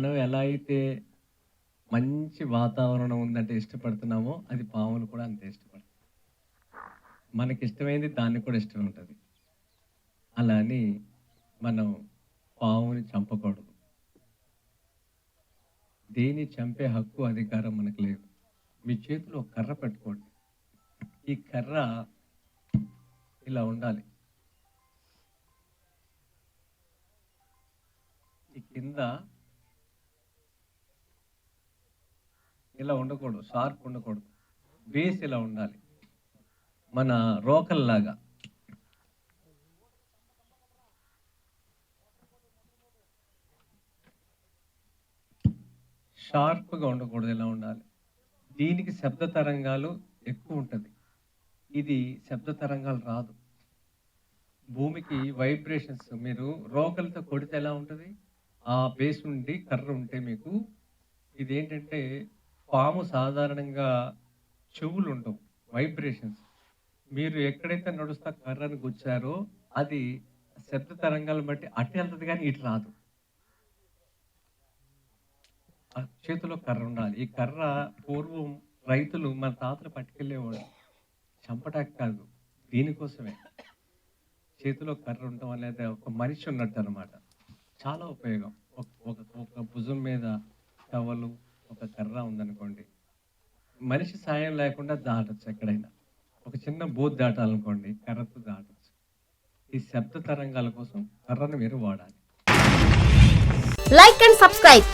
మనం ఎలా అయితే మంచి వాతావరణం ఉందంటే ఇష్టపడుతున్నామో అది పాములు కూడా అంతే ఇష్టపడతాయి. మనకి ఇష్టమైంది దానికి కూడా ఇష్టం ఉంటుంది. అలా అని మనం పాముని చంపకూడదు. దేని చంపే హక్కు అధికారం మనకు లేదు. మీ చేతిలో కర్ర పెట్టుకోండి. ఈ కర్ర ఇలా ఉండాలి. ఈ కింద ఇలా ఉండకూడదు షార్ప్ ఉండకూడదు. బేస్ ఇలా ఉండాలి. మన రోకల్లాగా షార్ప్గా ఉండకూడదు ఇలా ఉండాలి. దీనికి శబ్ద తరంగాలు ఎక్కువ ఉంటుంది. ఇది శబ్ద తరంగాలు రాదు. భూమికి వైబ్రేషన్స్ మీరు రోకలతో కొడితే ఎలా ఉంటుంది? ఆ బేస్ ఉండి కర్ర ఉంటే మీకు ఇది ఏంటంటే పాము సాధారణంగా చెవులు ఉండవు వైబ్రేషన్స్ మీరు ఎక్కడైతే నడుస్తా కర్రను గుచ్చారో అది శబ్ద తరంగాలను బట్టి అటు వెళ్తుంది కానీ ఇటు రాదు. చేతిలో కర్ర ఉండాలి. ఈ కర్ర పూర్వం రైతులు మన తాతలు పట్టుకెళ్ళేవాడు చంపటానికి కాదు దీనికోసమే. చేతిలో కర్ర ఉండటం అనేది ఒక మనిషి ఉన్నట్టు అనమాట చాలా ఉపయోగం. ఒక ఒక భుజం మీద టవలు ఒక కర్ర ఉందనుకోండి. మనిషి సాయం లేకుండా దాటచ్చు ఎక్కడైనా. ఒక చిన్న బూత్ దాటాలనుకోండి కర్రతో దాటచ్చు. ఈ శబ్ద తరంగాల కోసం కర్రను మీరు వాడాలి. Like and subscribe